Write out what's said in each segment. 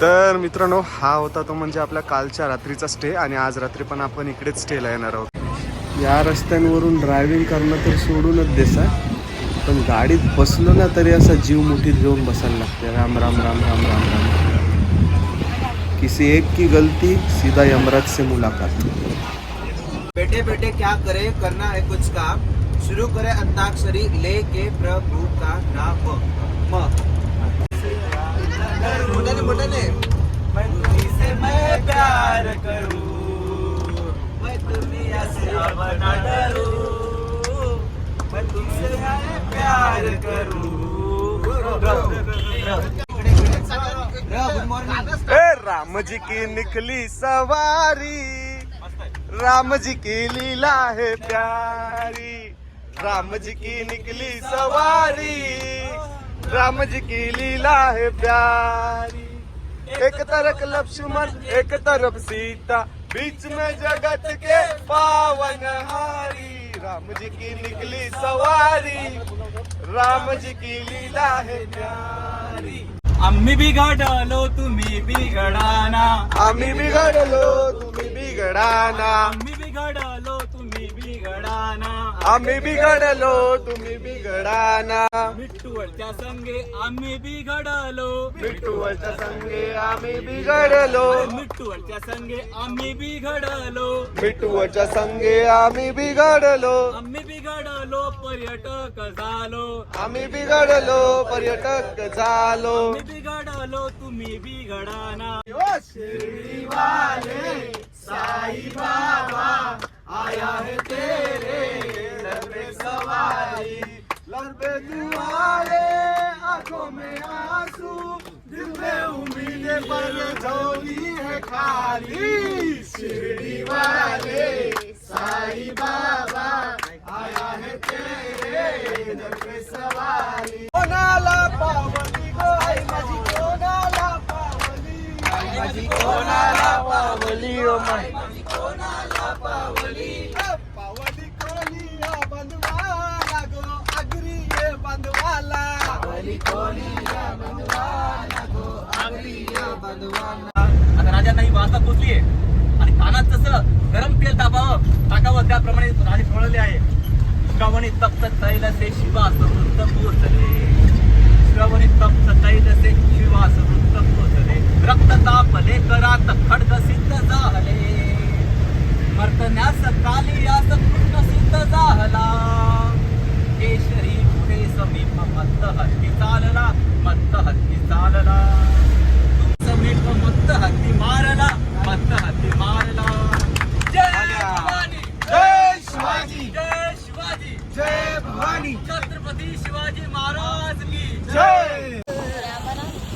तर मित्रांनो हा होता तो म्हणजे आपल्या कालच्या रात्रीचा स्टे आणि आज रात्री पण आपण इकडेच स्टेला येणार आहोत. या रस्त्यांवरून ड्रायव्हिंग करणं तर सोडूनच देसा पण गाडीत बसलो ना तरी असा जीव मुठीत घेऊन बसायला लागते राम राम राम राम राम राम. किसी एक की गलती सीधा यमराज से मुलाकात. बैठे बैठे क्या करे? करना है कुछ काम। शुरू करे अंताक्षरी लेके प्रभु का नाम मोठ्याने मोठ्याने मैं तुझसे मैं प्यार करूँ। मैं दुनिया से अब न डरूं। मैं तुझसे मैं प्यार करूँ। ए राम जी की निकली सवारी। राम जी की लीला है प्यारी। राम जी की निकली सवारी। राम जी की लीला है प्यारी। एक तरफ़ लक्ष्मण एक तरफ़ सीता। बीच में जगत के पावन हारी। राम जी की निकली सवारी राम जी की लीला है प्यारी। आम्ही बिघडलो तुम्ही बिघडाना आम्ही बिघडलो तुम्ही बिघडाना आम्ही बिघडलो तुम्ही बिघडाना. आम्ही बिघडलो तुम्ही बिघडाना. मिट्टूवरच्या संगे आम्ही बिघडलो. बिट्टूवरच्या संगे आम्ही बिघडलो. मिट्टूवरच्या संगे आम्ही बिघडलो. बिट्टूवरच्या संगे आम्ही बिघडलो. आम्ही बिघडलो पर्यटक झालो. आम्ही बिघडलो पर्यटक झालो. आम्ही बिघडलो तुम्ही बिघडाना. आया है तेरे लबे दुआले आंखों में आंसू दिल में उम्मीदें पर झोली है खाली। शिरडी वाले साईं बाबा आया है तेरे दर पे सवारी। कोणाला पावली गो आई माझी कोणाला पावली। आई माझी कोणाला पावली ओ माय पावली. कोणी या बंधवाला. गो अग्री ये बंधवाला. आता राजांना ही पोचली आहे. आणि कानात जसं गरम तेल तापावं टाकावं त्याप्रमाणे राजे पळले आहे. श्रावणी तप्त तैलसे शिवास वृत्त पोचले. श्रावणी तप्त तैलसे शिवास वृत्त पोचले. रक्त तापले करात खडग सिद्ध झाले. मर्तन्यास काली यास कृष्ण सिद्ध झाला केशरी पुढे समीप मत्त हत्ती चालला मत्त हत्ती चालला समीप मत्त हत्ती मारला मत्त हत्ती मारला। जय भवानी जय शिवाजी। जय शिवाजी। जय भवानी। छत्रपती शिवाजी महाराज की जय।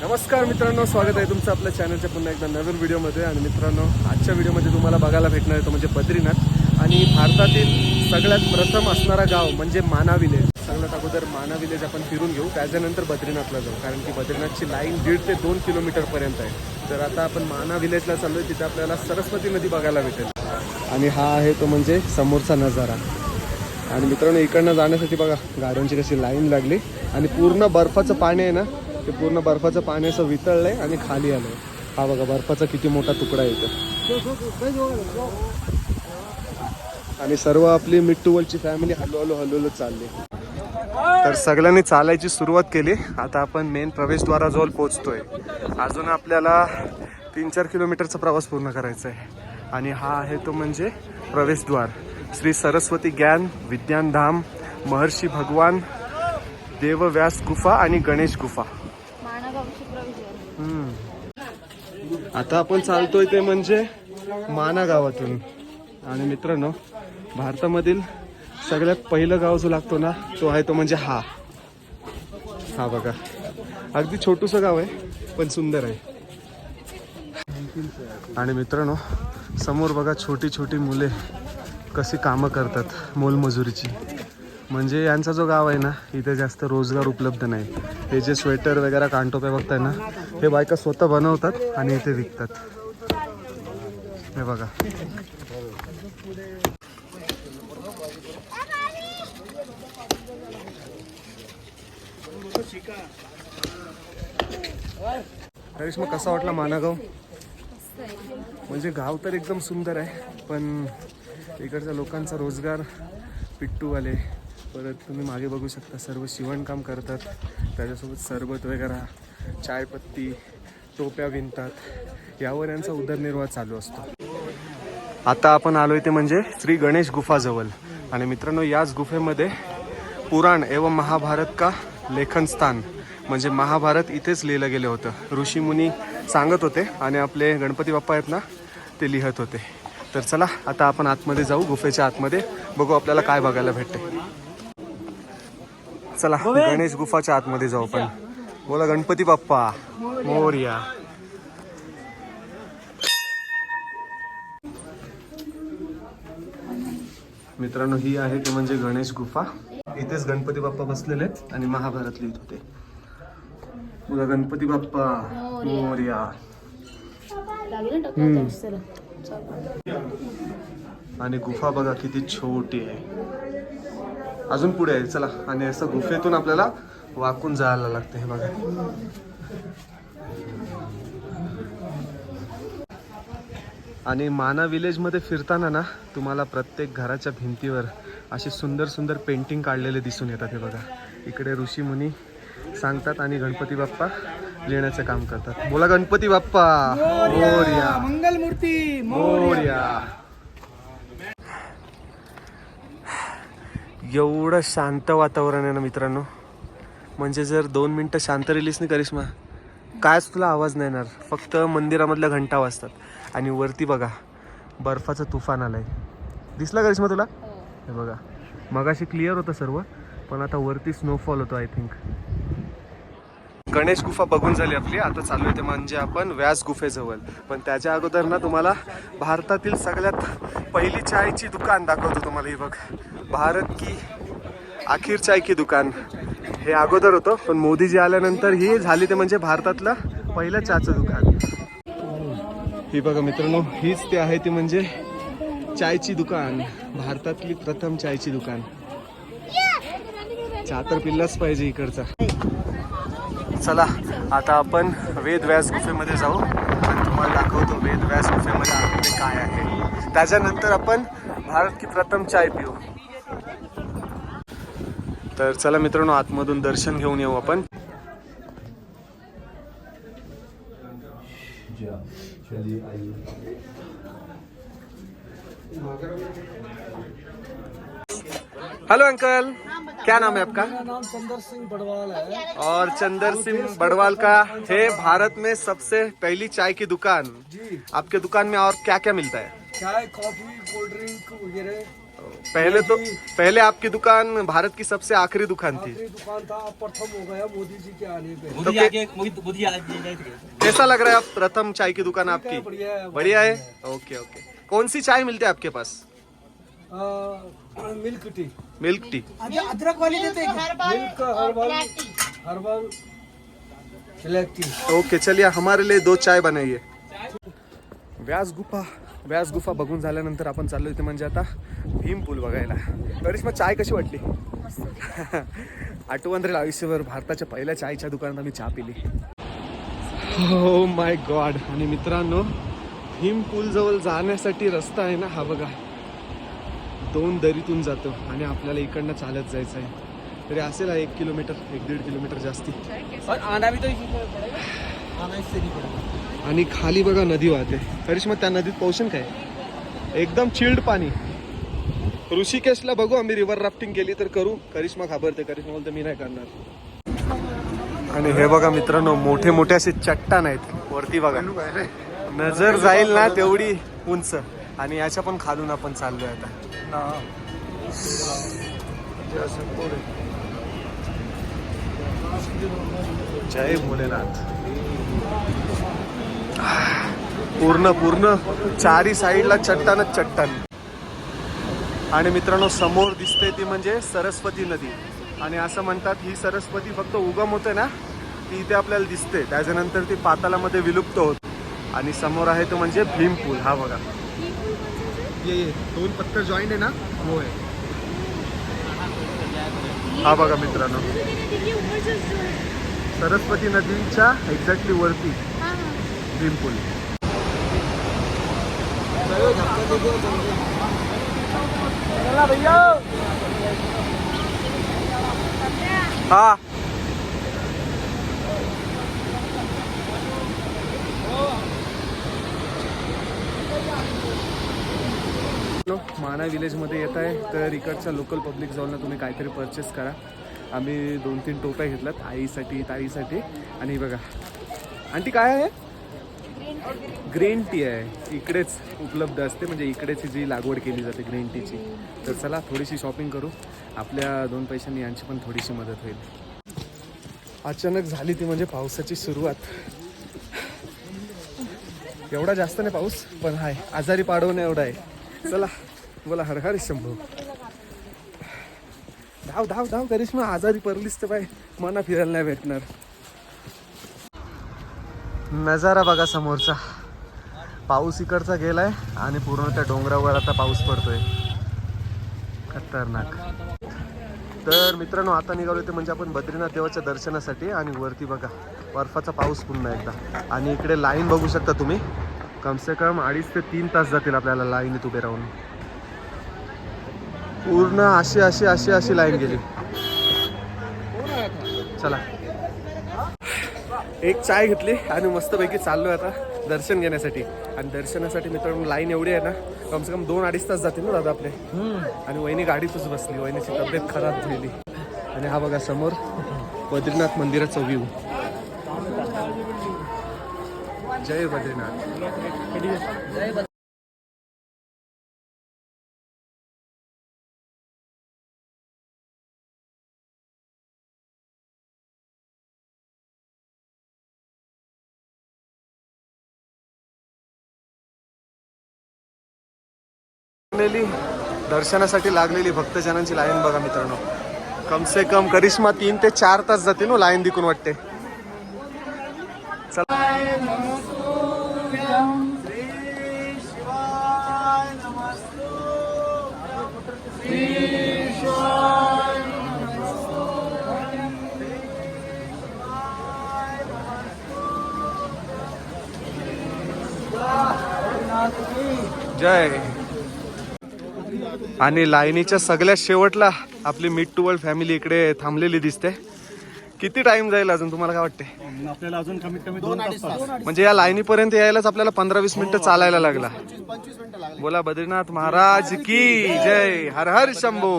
नमस्कार मित्रांनो स्वागत आहे तुमचं आपल्या चॅनलच्या पुन्हा एकदा नवीन व्हिडिओमध्ये आणि मित्रांनो आजच्या व्हिडिओमध्ये तुम्हाला बघायला भेटणार आहे तो म्हणजे बद्रीनाथ. आणि भारतातील सगळ्यात प्रथम असणारा गाव म्हणजे माना विलेज सगळ्यात अगोदर माना विलेज आपण फिरून घेऊ त्याच्यानंतर बद्रीनाथला जाऊ. कारण की बद्रीनाथची लाईन दीड ते दोन किलोमीटरपर्यंत आहे. तर आता आपण माना विलेजला चाललोय तिथे आपल्याला सरस्वती नदी बघायला भेटेल. आणि हा आहे तो म्हणजे समोरचा नजारा. आणि मित्रांनो इकडनं जाण्यासाठी बघा गाड्यांची कशी लाईन लागली. आणि पूर्ण बर्फाचं पाणी आहे ना ते पूर्ण बर्फाचं पाणी असं वितळलंय आणि खाली आलंय. हा बघा बर्फाचा किती मोठा तुकडा येतो आणि सर्व आपली मिट्टूवलची फॅमिली हळूहळू हळूहळू चालली. तर सगळ्यांनी चालायची सुरुवात केली. आता आपण मेन प्रवेशद्वाराजवळ पोहोचतोय. अजून आपल्याला तीन चार किलोमीटरचा प्रवास पूर्ण करायचा आहे. आणि हा आहे तो म्हणजे प्रवेशद्वार. श्री सरस्वती ज्ञान विज्ञानधाम महर्षी भगवान देवव्यास गुफा आणि गणेश गुफा. आता आपण चालतोय ते म्हणजे माना गावातून. आणि मित्रांनो भारतामधील सगळ्यात पहिलं गाव जो लागतो ना तो आहे तो म्हणजे हा. हा बघा. अगदी छोटूसं गाव आहे पण सुंदर आहे. आणि मित्रांनो समोर बघा छोटी छोटी मुले कशी कामं करतात मोलमजुरीची. म्हणजे यांचा जो गाव आहे ना इथे जास्त रोजगार उपलब्ध नाही. हे जे स्वेटर वगैरे कांटोप्या बघताय ना हे बायका स्वतः बनवतात आणि इथे विकतात. हे बघा. करिश्मा कसा वाटला मानागाव? म्हणजे गाव तर एकदम सुंदर आहे पण इकडच्या लोकांचा रोजगार पिट्टूवाले परत तुम्ही मागे बघू शकता सर्व शिवणकाम करतात. त्याच्यासोबत सरबत वगैरे. चायपत्ती टोप्या विणतात. यावर यांचा उदरनिर्वाह चालू असतो. आता आपण आलोय ते म्हणजे श्री गणेश गुफाजवळ. आणि मित्रांनो याच गुफेमध्ये पुराण एवं महाभारत का लेखन स्थान म्हणजे महाभारत इथेच लिहिलं गेलं होतं. ऋषीमुनी सांगत होते आणि आपले गणपती बाप्पा आहेत ना ते लिहत होते. तर चला आता आपण आतमध्ये जाऊ गुफेच्या आतमध्ये. बघू आपल्याला काय बघायला भेटते चला गणेश गुफाच्या आतमध्ये जाऊ आपण. बोला गणपती बाप्पा. मोरया. मित्रांनो ही आहे ते म्हणजे गणेश गुफा. इथेच गणपती बाप्पा बसलेले आहेत आणि महाभारत लिहित होते. बोला गणपती बाप्पा मोरया. आणि गुफा बघा किती छोटी आहे. अजून पुढे आहे चला. आणि असं गुफेतून आपल्याला वाकून जायला लागतं हे बघा. आणि माना विलेजमध्ये फिरताना ना तुम्हाला प्रत्येक घराच्या भिंतीवर असे सुंदर सुंदर पेंटिंग काढलेले दिसून येतात हे बघा. इकडे ऋषी मुनी सांगतात आणि गणपती बाप्पा लिहिण्याचं काम करतात. बोला गणपती बाप्पा. मोरया. मंगलमूर्ती मोरया. एवढं शांत वातावरण आहे ना मित्रांनो. म्हणजे जर दोन मिनटं शांत रिलीज नाही करिश्मा कायच तुला आवाज नाही येणार. फक्त मंदिरामधल्या घंटा वाजतात. आणि वरती बघा बर्फाचं तुफान आलंय. दिसला करिश्मा तुला? हे. बघा. मगाशी क्लिअर होतं सर्व पण आता वरती स्नोफॉल होतो आय थिंक गणेश गुफा बघून झाली आपली. आता चालू आहे ते म्हणजे आपण व्यास गुफेजवळ. पण त्याच्या अगोदर ना तुम्हाला भारतातील सगळ्यात पहिली चायची दुकान दाखवतो तुम्हाला. ही बघ. भारत की आखिर चाय की दुकान. हे अगोदर होतं पण मोदीजी आल्यानंतर ही झाली ते म्हणजे भारतातलं पहिलं चहाचं दुकान. ही बघा मित्रांनो हीच ते आहे ती म्हणजे चायची दुकान भारतातली प्रथम चायची दुकान. चहा तर पिल्लाच पाहिजे इकडचा. चला आता आपण वेद व्यास गुफेमध्ये जाऊ. आणि तुम्हाला दाखवतो वेद व्यास गुफेमध्ये आतमध्ये काय आहे. त्याच्यानंतर आपण भारत की प्रथम चाय पिऊ. तर चला मित्रांनो आतमधून दर्शन घेऊन येऊ आपण. Hello uncle. क्या नाम है आपका? नाम चंदर सिंह बड़वाल है। और चंदर सिंह बड़वाल का है भारत में सबसे पहली चाय की दुकान। जी। आपके दुकान में और क्या क्या मिलता है? चाय कॉफ़ी कोल्ड ड्रिंक वगैरह। पहले तो पहले आपकी दुकान भारत की सबसे आखिरी दुकान थी। दुकान था अब प्रथम हो गया मोदी जी के आने पे। तो आगे मोदी मोदी आगे कैसा लग रहा है आप प्रथम चाय की दुकान आपकी? बढ़िया है बढ़िया है? Okay okay. कौन सी चाय मिलती है आपके pass? Milk tea. Milk tea. अदरक वाली देते milk herbal herbal black tea okay चलिए हमारे लिए दो चाय बनाइए. व्यास गुफा व्यास गुफा बघून झाल्यानंतर आपण चाललो इथे म्हणजे आता भीम पूल बघायला. करिश्मा चाय कशी वाटली? आठवण राहील आयुष्यभर भारताच्या पहिल्या चायच्या दुकानात आम्ही चहा पिली. हो माय गॉड आणि मित्रांनो भीम पूल जवळ जाण्यासाठी रस्ता आहे ना हा बघा. दोन दरीतून जातो आणि आपल्याला इकडनं चालत जायचं आहे. तरी असेल हा एक किलोमीटर एक दीड किलोमीटर जास्ती. और आना भी तो इसी पे पड़ेगा आना इससे नहीं पड़ेगा आणि खाली बघा नदी वाहते. करिश्मा त्या नदीत पोषण काय? एकदम चिल्ड पाणी. ऋषिकेशला बघू आम्ही रिव्हर राफ्टिंग केली तर करू. करिश्मा घाबरते. करिश्मा बोलते मी नाही करणार. आणि हे बघा मित्रांनो मोठे मोठे असे चट्टान आहेत. वरती बघा. नजर जाईल ना तेवढी उंच. आणि याच्या पण खालून आपण चाललोय आता. जय भोलेनाथ। पूर्ण पूर्ण। चारी साईडला चट्टानच चट्टान. आणि मित्रांनो समोर दिसते ती म्हणजे सरस्वती नदी. आणि असं म्हणतात ही सरस्वती फक्त उगम होते ना ती इथे आपल्याला दिसते. त्याच्यानंतर ती पातालामध्ये विलुप्त होत. आणि समोर आहे तो म्हणजे भीम पूल हा बघा. ये ये दोन पत्तर जॉईंट आहे ना हो. आहे हा बघा मित्रांनो. सरस्वती नदीच्या एक्झॅक्टली वरती. हा स्विमिंग पूल हा. शकतो. माना विलेजमध्ये येत आहे तर इकडच्या लोकल पब्लिक जाऊन तुम्ही काहीतरी परचेस करा. आम्ही दोन तीन टोप्या घेतल्यात आईसाठी ताईसाठी. आणि बघा आणि ती काय आहे? ग्रीन टी आहे. इकडेच उपलब्ध असते म्हणजे इकडेच जी लागवड केली जाते ग्रीन टीची तर चला थोडीशी शॉपिंग करू. आपल्या दोन पैशांनी यांची पण थोडीशी मदत होईल. अचानक झाली ती म्हणजे पावसाची सुरुवात. एवढा जास्त नाही पाऊस पण हाय. आजारी पाडवणे एवढा आहे. चला बोला हर हर शंभू. धाव धाव धाव करिश्मा आजारी पडलीस तर बाय मना फिरायला नाही भेटणार. नजारा बघा समोरचा. पाऊस इकडचा गेलाय आणि पूर्ण त्या डोंगरावर आता पाऊस पडतोय. खतरनाक. तर मित्रांनो आता निघालो ते म्हणजे आपण बद्रीनाथ देवाच्या दर्शनासाठी आणि वरती बघा बर्फाचा पाऊस पुन्हा एकदा. आणि इकडे लाईन बघू शकता तुम्ही. कमसे कम अडीच ते तीन तास जातील आपल्याला लाईनीत उभे राहून. पूर्ण अशी अशी अशी अशी लाईन गेली. चला. एक चाय घेतली आणि मस्तपैकी चाललो आता दर्शन घेण्यासाठी. आणि दर्शनासाठी मित्रांनो लाईन एवढी आहे ना कमसे कम दोन अडीच तास जातील ना दादा आपले. आणि वहिनी गाडीतच बसली वहिनीची तब्येत खराब झाली आणि हा बघा समोर बद्रीनाथ मंदिराचा व्ह्यू जय बद्रीनाथ. दर्शनासाठी लागलेली भक्तजनांची लाईन बघा मित्रांनो. कमसे कम करिश्मा तीन ते चार तास जाते ना हो, लाईन दिकून वाटते. चला. जय. आणि लाईनीच्या सगळ्या शेवटला आपली मिड टू वर्ल्ड फॅमिली इकडे थांबलेली दिसते. किती टाइम जाईल अजून? तुम्हाला काय वाटते आपल्याला अजून कमीत कमी दोन तास म्हणजे या लाईनीपर्यंत यायलाच आपल्याला पंधरा वीस मिनिटं चालायला लागला. बोला बद्रीनाथ महाराज की जय. हर हर शंभो.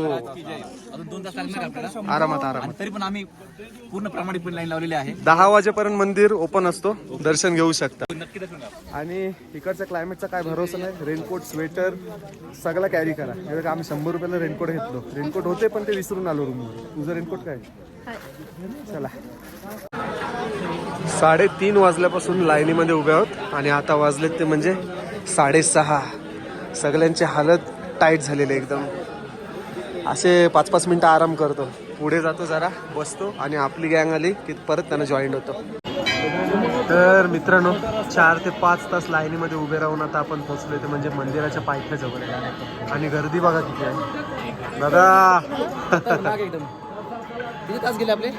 अजून दोन तास लागणार आपल्याला. आरामात आरामात. आणि तरी पण आम्ही पूर्ण प्रामाणिकपणे लाईन लावलेली आहे. दहा वाजेपर्यंत मंदिर ओपन असतो. दर्शन घेऊ शकता. नक्की दर्शन करा. आणि इकडच्या क्लायमेटचा काय भरोसा नाही. रेनकोट स्वेटर सगळं कॅरी करा. हे बघा, आम्ही शंभर रुपयाला रेनकोट घेतलो. रेनकोट होते पण ते विसरून आलो रूमवर तुझं रेनकोट काय चला. साडेतीन वाजल्यापासून लाईनीमध्ये उभे आहोत आणि आता वाजलेत ते म्हणजे साडेसहा. सगळ्यांची हालत टाईट झालेली आहे एकदम. असे पाच पाच मिनटं आराम करतो. पुढे जातो जरा बसतो आणि आपली गँग आली की परत त्यांना जॉईन होतो. तर मित्रांनो चार ते पाच तास लाईनीमध्ये उभे राहून आता आपण पोचलो ते म्हणजे मंदिराच्या पायथ्याजवळ आणि गर्दी बघा किती आहे दादा किती तास गेले आपले.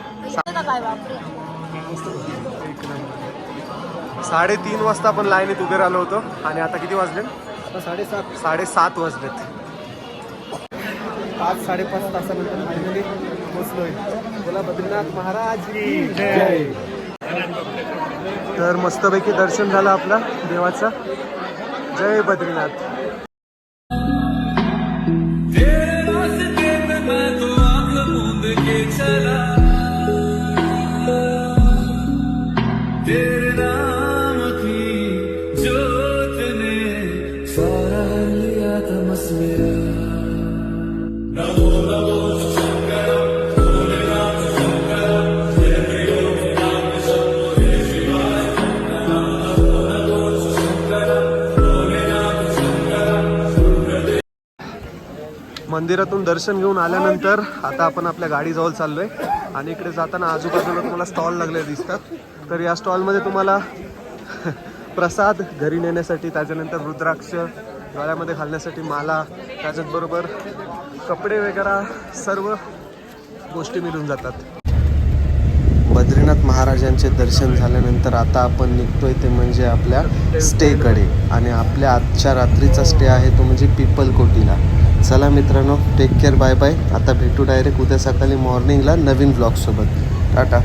साडेतीन वाजता आपण लाईनीत उभे राहिलो होतो. आणि आता किती वाजले? आता साडेसात. साडेसात वाजलेत. पाच साडेपाच तासानंतर फायनली पोचलोय बोला बद्रीनाथ महाराज तर मस्तपैकी दर्शन झालं आपलं देवाचं. जय बद्रीनाथ. मंदिरातून दर्शन घेऊन आल्यानंतर आता आपण आपल्या गाडीजवळ चाललोय. आणि इकडे जाताना आजूबाजूला तुम्हाला स्टॉल लागले दिसतात. तर या स्टॉलमध्ये तुम्हाला प्रसाद घरी नेण्यासाठी त्याच्यानंतर रुद्राक्ष गळ्यामध्ये घालण्यासाठी माला त्याच्याचबरोबर कपडे वगैरे सर्व गोष्टी मिळून जातात. बद्रीनाथ महाराजांचे दर्शन झाल्यानंतर आता आपण निघतोय ते म्हणजे आपल्या स्टेकडे आणि आपल्या आजच्या रात्रीचा स्टे आहे तो म्हणजे पिपलकोटीला. चला मित्रांनो टेक केअर बाय बाय आता भेटू डायरेक्ट उद्या सकाळी मॉर्निंगला नवीन ब्लॉगसोबत टाटा.